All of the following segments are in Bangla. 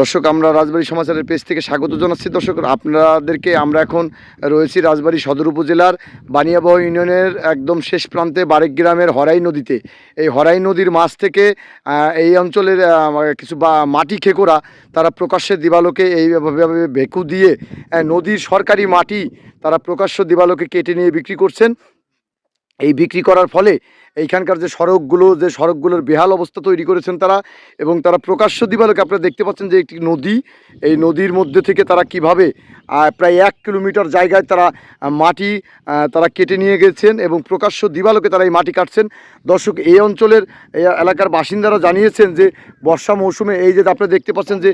দর্শক, আমরা রাজবাড়ী সমাচারের পেজ থেকে স্বাগত জানাচ্ছি। দর্শক, আপনাদেরকে আমরা এখন রয়েছি রাজবাড়ী সদর উপজেলার বানিয়াবহ ইউনিয়নের একদম শেষ প্রান্তে বারেক গ্রামের হরাই নদীতে। এই হরাই নদীর মাছ থেকে এই অঞ্চলের কিছু মাটি খেকোরা, তারা প্রকাশ্যে দিবালোকে এইভাবে ভেকু দিয়ে নদীর সরকারি মাটি তারা প্রকাশ্য দিবালোকে কেটে নিয়ে বিক্রি করছেন। এই বিক্রি করার ফলে এইখানকার যে সড়কগুলো, যে সড়কগুলোর বেহাল অবস্থা তৈরি করেছেন তারা এবং তারা প্রকাশ্য দিবালোকে আপনারা দেখতে পাচ্ছেন যে একটি নদী, এই নদীর মধ্যে থেকে তারা কীভাবে প্রায় এক কিলোমিটার জায়গায় তারা মাটি তারা কেটে নিয়ে গেছেন এবং প্রকাশ্য দিবালোকে তারা এই মাটি কাটছেন। দর্শক, এই অঞ্চলের এলাকার বাসিন্দারা জানিয়েছেন যে বর্ষা মৌসুমে এই যে আপনারা দেখতে পাচ্ছেন যে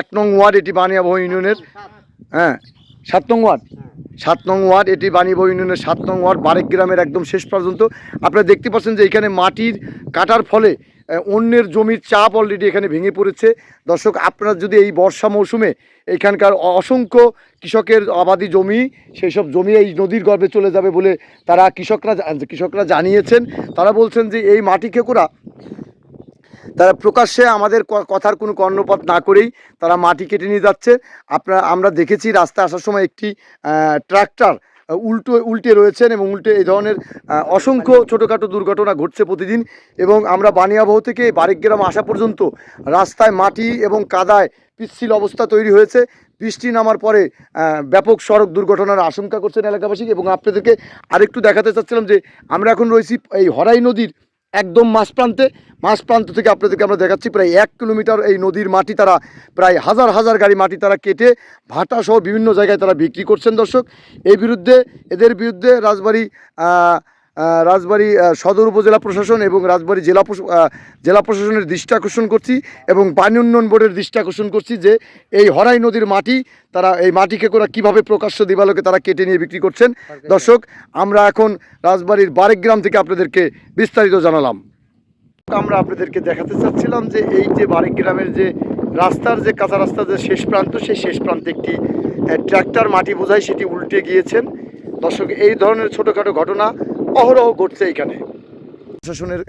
এক নং ওয়ার্ড এটি বানিয়াবহ ইউনিয়নের হ্যাঁ সাত নং ওয়ার্ড। সাত নং ওয়ার্ড, এটি বাণীবহ ইউনিয়নের সাত নং ওয়ার্ড, বারেক গ্রামের একদম শেষ পর্যন্ত। আপনারা দেখতে পাচ্ছেন যে এখানে মাটির কাটার ফলে অন্যের জমির চাপ অলরেডি এখানে ভেঙে পড়েছে। দর্শক, আপনারা যদি এই বর্ষা মৌসুমে এখানকার অসংখ্য কৃষকের আবাদি জমি সেই সব জমি এই নদীর গর্ভে চলে যাবে বলে তারা কৃষকরা কৃষকরা জানিয়েছেন। তারা বলছেন যে এই মাটি খেকুরা তারা প্রকাশ্যে আমাদের কথার কোনো কর্ণপাত না করেই তারা মাটি কেটে নিয়ে যাচ্ছে। আপনারা, আমরা দেখেছি রাস্তায় আসার সময় একটি ট্রাক্টর উল্টো, উল্টে রয়েছেন এবং উল্টে এই ধরনের অসংখ্য ছোটোখাটো দুর্ঘটনা ঘটছে প্রতিদিন এবং আমরা বানিয়াবহ থেকে বারেকগ্রাম আসা পর্যন্ত রাস্তায় মাটি এবং কাদায় পিচ্ছিল অবস্থা তৈরি হয়েছে। বৃষ্টি নামার পরে ব্যাপক সড়ক দুর্ঘটনার আশঙ্কা করছেন এলাকাবাসী এবং আপনাদেরকে আরেকটু দেখাতে চাচ্ছিলাম যে আমরা এখন রয়েছি এই হরাই নদীর একদম মাঝ প্রান্তে মাঝ প্রান্ত থেকে আপনাদেরকে আমরা দেখাচ্ছি, প্রায় এক কিলোমিটার এই নদীর মাটি তারা, প্রায় হাজার হাজার গাড়ি মাটি তারা কেটে ভাটাসহ বিভিন্ন জায়গায় তারা বিক্রি করছেন দর্শক। এই বিরুদ্ধে, এদের বিরুদ্ধে রাজবাড়ী রাজবাড়ী সদর উপজেলা প্রশাসন এবং রাজবাড়ী জেলা জেলা প্রশাসনের দৃষ্টি আকর্ষণ করছি এবং পানি উন্নয়ন বোর্ডের দৃষ্টি আকর্ষণ করছি যে এই হরাই নদীর মাটি, তারা এই মাটিকে করে কীভাবে প্রকাশ্য দিবালোকে তারা কেটে নিয়ে বিক্রি করছেন। দর্শক, আমরা এখন রাজবাড়ির বারেক গ্রাম থেকে আপনাদেরকে বিস্তারিত জানালাম। আমরা আপনাদেরকে দেখাতে চাচ্ছিলাম যে এই যে বারেক গ্রামের যে রাস্তার যে কাঁচা রাস্তার যে শেষ প্রান্ত, সেই শেষ প্রান্তে একটি ট্র্যাক্টর মাটি বোঝাই সেটি উল্টে গিয়েছেন। দর্শক, এই ধরনের ছোটোখাটো ঘটনা অহরহ ঘটছে এখানে। প্রশাসনের